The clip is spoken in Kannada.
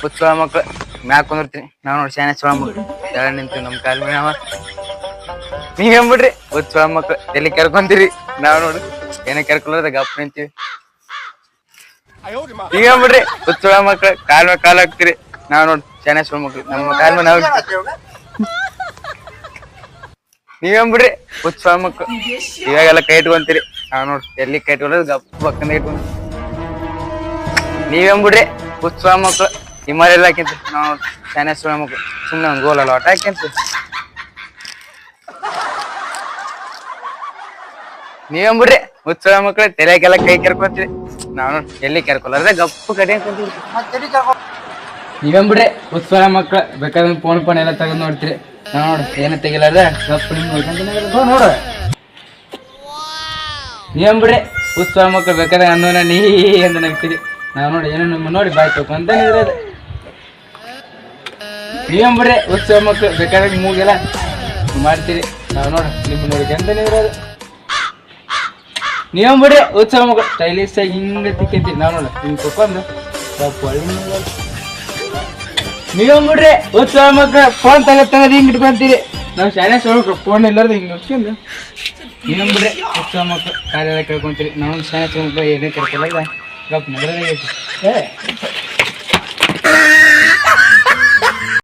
ಹುಚ್ಚ ಮಕ್ಳು. ಮ್ಯಾಕ್ ಕುಂದಿರ್ತೀನಿ. ನಾವ್ ನೋಡಿ ಶಾನೆ ಸೊಳ ಮಕ್ಳು. ತೆಳ ನಿಂತೀವಿ ನಮ್ ಕಾಲ್ ಮೇಲೆ ಅವ. ನೀವೇನ್ಬಿಡ್ರಿ ಹುಚ್ಚ ಮಕ್ಳು. ಎಲ್ಲಿ ಕೆರ್ಕೊಂತೀರಿ? ನಾವ್ ನೋಡಿ. ಏನೇ ಕೆರ್ಕೊಳ್ಳೋದ ಗಪ್ ನಿಂತೀವಿ. ನೀವೇನ್ಬಿಡ್ರಿ ಹುಚ್ಚ ಮಕ್ಳು. ಕಾಲ್ ಮೇಲೆ ಕಾಲ್ ಹಾಕ್ತಿರಿ. ನಾವ್ ನೋಡಿ ಶಾನೆ ಸೊಳ ಮಕ್ಳು. ನಮ್ಮ ಕಾಲ್ ಮೇಲೆ ನಾವು ನೀವೇನ್ಬಿಡ್ರಿ ಉತ್ಸವ ಮಕ್ಳು. ಇವಾಗೆಲ್ಲ ಕೈ ಇಟ್ಕೊಂತೀರಿ. ನಾವ್ ನೋಡಿ ಎಲ್ಲಿ ಕೈ ಇಟ್ಕೊಳ್ಳೋದು ಗಪ್ ಪಕ್ಕದ ಇಟ್ಕೊಂತೀವಿ. ನೀವೇನ್ಬಿಡ್ರಿ ಉತ್ಸವ ಮಕ್ಳು. ಹಿಮಾಲಯ ಎಲ್ಲ ಹಾಕಿಂತ ನಾವು ಸುಳ ಮಕ್ಳು ಸುಮ್ಮನೆ ಒಂದು ಅಲ್ಲ ಆಟ ಹಾಕಿಂತ ನೀವೇನ್ ಬಿಡ್ರಿ ಹುಚ್ಚ ಮಕ್ಳು ತಲೆಗೆಲ್ಲ ಕೈ ಕೆರ್ಕೊಂತೀರಿ ನಾನು ಎಲ್ಲಿ ಕೆರ್ಕೊಲಾರ್ದೆ ಗಪ್ಪು ಕಡೆ ಕುಂತೀವಿ ನೀವೇನ್ ಬಿಡ್ರಿ ಉತ್ಸವ ಮಕ್ಳು ಬೇಕಾದ್ರೆ ಫೋನ್ ಫೋನ್ ಎಲ್ಲ ತೆಗೆದು ನೋಡ್ತೀರಿ. ನಾವ್ ನೋಡಿ ಏನು ತೆಗಿಲಾರ್ದೆ ಗಪ್ಪು ನಿಮ್ ನೋಡ್ಕೊಂತ ನೋಡು. ನೀವೇನ್ ಬಿಡ್ರಿ ಉತ್ಸವ ಮಕ್ಳು ಬೇಕಾದ್ರೆ ಅನ್ನೋನ ನೀ ಅಂತ ನಗ್ತೀರಿ. ನಾವು ನೋಡಿ ಏನೋ ನಿಮ್ಮ ನೋಡಿ ಬಾಯ್ ತಗೊಂತ ನಿಂದ್ರದು ನೀವೇನ್ ಬಿಡ್ರಿ ಉತ್ಸವ ಮಕ್ಕಳು ಬೇಕಾದಾಗ ಮೂಗೆಲ್ಲ ಮಾಡ್ತೀರಿ. ನಾವು ನೋಡಿ ನಿಮ್ಮ ನೋಡಿ ಅಂತ ನೀವು ನೀವು ಬಿಡ್ರಿ ಉತ್ಸವ ಮಕ್ಕಳು ಸ್ಟೈಲಿಶ್ ಆಗಿ ಹಿಂಗೆ ತಿಕ್ಕಂತೀರಿ ನಾವು ನೋಡಿ ಹಿಂಗೆ ನೋಡೋದು. ನೀವೇನ್ ಬಿಡ್ರಿ ಉತ್ಸವ ಮಕ್ಕಳು ಫೋನ್ ತಗದ್ ಹಿಂಗ್ ಇಟ್ಕೊಂತೀರಿ. ನಾವು ಶಾಲೆ ಸೊಳ್ರು ಫೋನ್ ಇಲ್ಲಾರ್ದು ಹಿಂಗೆ ನೋಡ್ಕೊಂಡು ನೀವೇನ್ ಬಿಡ್ರಿ ಉತ್ಸವ ಮಕ್ಕಳು ಕಾಲೆಲ್ಲ ಕೇಳ್ಕೊಂತೀರಿ ನಾವು ಶಾಲೆ ಏನೇ ಕೇಳ್ಕೊಳ್ಳಲ್ಲ ಗಪ್ ನಗರ ಐತಿ ಏ